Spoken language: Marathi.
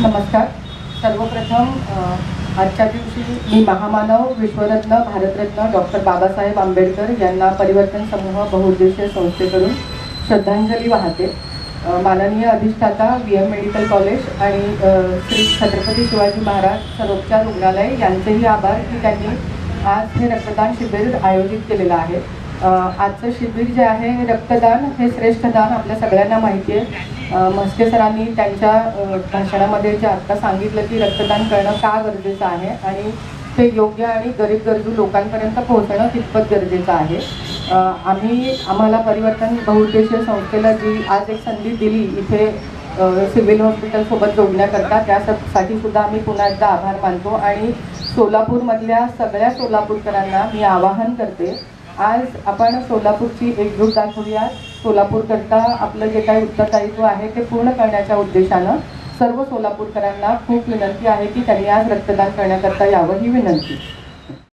नमस्कार. सर्वप्रथम आजच्या दिवशी मी महामानव विश्वरत्न भारतरत्न डॉक्टर बाबासाहेब आंबेडकर यांना परिवर्तन समूह बहुउद्देशीय संस्थेकडून श्रद्धांजली वाहते. माननीय अधिष्ठाता व्ही एम मेडिकल कॉलेज आणि श्री छत्रपती शिवाजी महाराज सर्वोपचार रुग्णालय यांचेही आभार की त्यांनी आज हे रक्तदान शिबिर आयोजित केलेलं आहे. आजचं शिबिर जे आहे हे रक्तदान हे श्रेष्ठ दान आपल्या सगळ्यांना माहिती आहे. म्हस्के सरांनी त्यांच्या भाषणामध्ये जे आत्ता सांगितलं की रक्तदान करणं का गरजेचं आहे आणि ते योग्य आणि गरीब गरजू लोकांपर्यंत पोहोचणं कितपत गरजेचं आहे. आम्ही आम्हाला परिवर्तन बहुउद्देशीय संस्थेला जी आज एक संधी दिली इथे सिव्हिल हॉस्पिटलसोबत जोडण्याकरता त्यासाठी सुद्धा आम्ही पुन्हा एकदा आभार मानतो आणि सोलापूरमधल्या सगळ्या सोलापूरकरांना मी आवाहन करते आज आपण सोलापूरची एकजूट दाखवूया सोलापूरकरता आपलं जे काही उत्तरदायित्व आहे ते पूर्ण करण्याच्या उद्देशानं सर्व सोलापूरकरांना खूप विनंती आहे की त्यांनी आज रक्तदान करण्याकरता यावं ही विनंती.